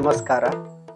ನಮಸ್ಕಾರ.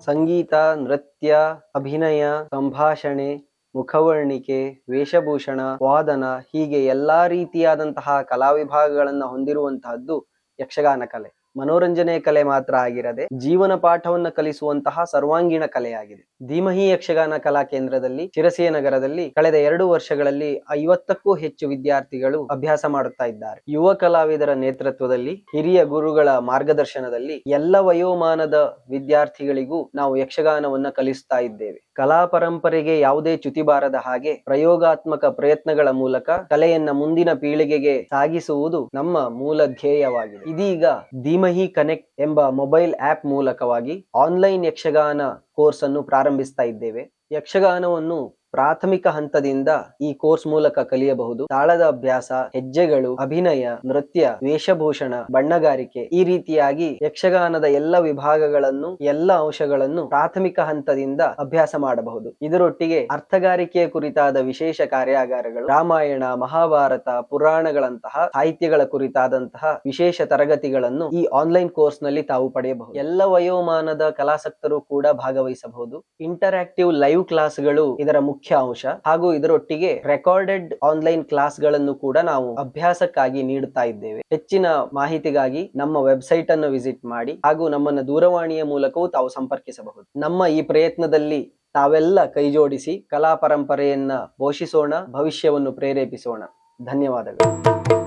ಸಂಗೀತ, ನೃತ್ಯ, ಅಭಿನಯ, ಸಂಭಾಷಣೆ, ಮುಖವರ್ಣಿಕೆ, ವೇಷಭೂಷಣ, ವಾದನ ಹೀಗೆ ಎಲ್ಲಾ ರೀತಿಯಾದಂತಹ ಕಲಾ ವಿಭಾಗಗಳನ್ನ ಹೊಂದಿರುವಂತಹದ್ದು ಯಕ್ಷಗಾನ ಕಲೆ. ಮನೋರಂಜನೆ ಕಲೆ ಮಾತ್ರ ಆಗಿರದೆ ಜೀವನ ಪಾಠವನ್ನ ಕಲಿಸುವಂತಹ ಸರ್ವಾಂಗೀಣ ಕಲೆಯಾಗಿದೆ. ಧೀಮಹಿ ಯಕ್ಷಗಾನ ಕಲಾ ಕೇಂದ್ರದಲ್ಲಿ ಶಿರಸಿಯ ನಗರದಲ್ಲಿ ಕಳೆದ ಎರಡು ವರ್ಷಗಳಲ್ಲಿ ಐವತ್ತಕ್ಕೂ ಹೆಚ್ಚು ವಿದ್ಯಾರ್ಥಿಗಳು ಅಭ್ಯಾಸ ಮಾಡುತ್ತಾ ಇದ್ದಾರೆ. ಯುವ ಕಲಾವಿದರ ನೇತೃತ್ವದಲ್ಲಿ ಹಿರಿಯ ಗುರುಗಳ ಮಾರ್ಗದರ್ಶನದಲ್ಲಿ ಎಲ್ಲ ವಯೋಮಾನದ ವಿದ್ಯಾರ್ಥಿಗಳಿಗೂ ನಾವು ಯಕ್ಷಗಾನವನ್ನ ಕಲಿಸ್ತಾ ಇದ್ದೇವೆ. ಕಲಾ ಪರಂಪರೆಗೆ ಯಾವುದೇ ಚ್ಯುತಿ ಬಾರದ ಹಾಗೆ ಪ್ರಯೋಗಾತ್ಮಕ ಪ್ರಯತ್ನಗಳ ಮೂಲಕ ಕಲೆಯನ್ನ ಮುಂದಿನ ಪೀಳಿಗೆಗೆ ಸಾಗಿಸುವುದು ನಮ್ಮ ಮೂಲ ಧ್ಯೇಯವಾಗಿದೆ. ಇದೀಗ ಧೀಮಹಿ ಕನೆಕ್ಟ್ ಎಂಬ ಮೊಬೈಲ್ ಆಪ್ ಮೂಲಕವಾಗಿ ಆನ್ಲೈನ್ ಯಕ್ಷಗಾನ ಕೋರ್ಸ್ ಅನ್ನು ಪ್ರಾರಂಭಿಸ್ತಾ ಇದ್ದೇವೆ. ಯಕ್ಷಗಾನವನ್ನು ಪ್ರಾಥಮಿಕ ಹಂತದಿಂದ ಈ ಕೋರ್ಸ್ ಮೂಲಕ ಕಲಿಯಬಹುದು. ತಾಳದ ಅಭ್ಯಾಸ, ಹೆಜ್ಜೆಗಳು, ಅಭಿನಯ, ನೃತ್ಯ, ವೇಷಭೂಷಣ, ಬಣ್ಣಗಾರಿಕೆ ಈ ರೀತಿಯಾಗಿ ಯಕ್ಷಗಾನದ ಎಲ್ಲ ವಿಭಾಗಗಳನ್ನು, ಎಲ್ಲ ಅಂಶಗಳನ್ನು ಪ್ರಾಥಮಿಕ ಹಂತದಿಂದ ಅಭ್ಯಾಸ ಮಾಡಬಹುದು. ಇದರೊಟ್ಟಿಗೆ ಅರ್ಥಗಾರಿಕೆಯ ಕುರಿತಾದ ವಿಶೇಷ ಕಾರ್ಯಾಗಾರಗಳು, ರಾಮಾಯಣ, ಮಹಾಭಾರತ, ಪುರಾಣಗಳಂತಹ ಸಾಹಿತ್ಯಗಳ ಕುರಿತಾದಂತಹ ವಿಶೇಷ ತರಗತಿಗಳನ್ನು ಈ ಆನ್ಲೈನ್ ಕೋರ್ಸ್ನಲ್ಲಿ ತಾವು ಪಡೆಯಬಹುದು. ಎಲ್ಲ ವಯೋಮಾನದ ಕಲಾಸಕ್ತರು ಕೂಡ ಭಾಗವಹಿಸಬಹುದು. ಇಂಟರಾಕ್ಟಿವ್ ಲೈವ್ ಕ್ಲಾಸ್ಗಳು ಇದರ ಮುಖ್ಯ ಅಂಶ ಹಾಗೂ ಇದರೊಟ್ಟಿಗೆ ರೆಕಾರ್ಡೆಡ್ ಆನ್ಲೈನ್ ಕ್ಲಾಸ್ಗಳನ್ನು ಕೂಡ ನಾವು ಅಭ್ಯಾಸಕ್ಕಾಗಿ ನೀಡುತ್ತಾ ಇದ್ದೇವೆ. ಹೆಚ್ಚಿನ ಮಾಹಿತಿಗಾಗಿ ನಮ್ಮ ವೆಬ್ಸೈಟ್ ಅನ್ನು ವಿಸಿಟ್ ಮಾಡಿ ಹಾಗೂ ನಮ್ಮನ್ನ ದೂರವಾಣಿಯ ಮೂಲಕವೂ ತಾವು ಸಂಪರ್ಕಿಸಬಹುದು. ನಮ್ಮ ಈ ಪ್ರಯತ್ನದಲ್ಲಿ ತಾವೆಲ್ಲ ಕೈಜೋಡಿಸಿ ಕಲಾ ಪರಂಪರೆಯನ್ನ ಪೋಷಿಸೋಣ, ಭವಿಷ್ಯವನ್ನು ಪ್ರೇರೇಪಿಸೋಣ. ಧನ್ಯವಾದಗಳು.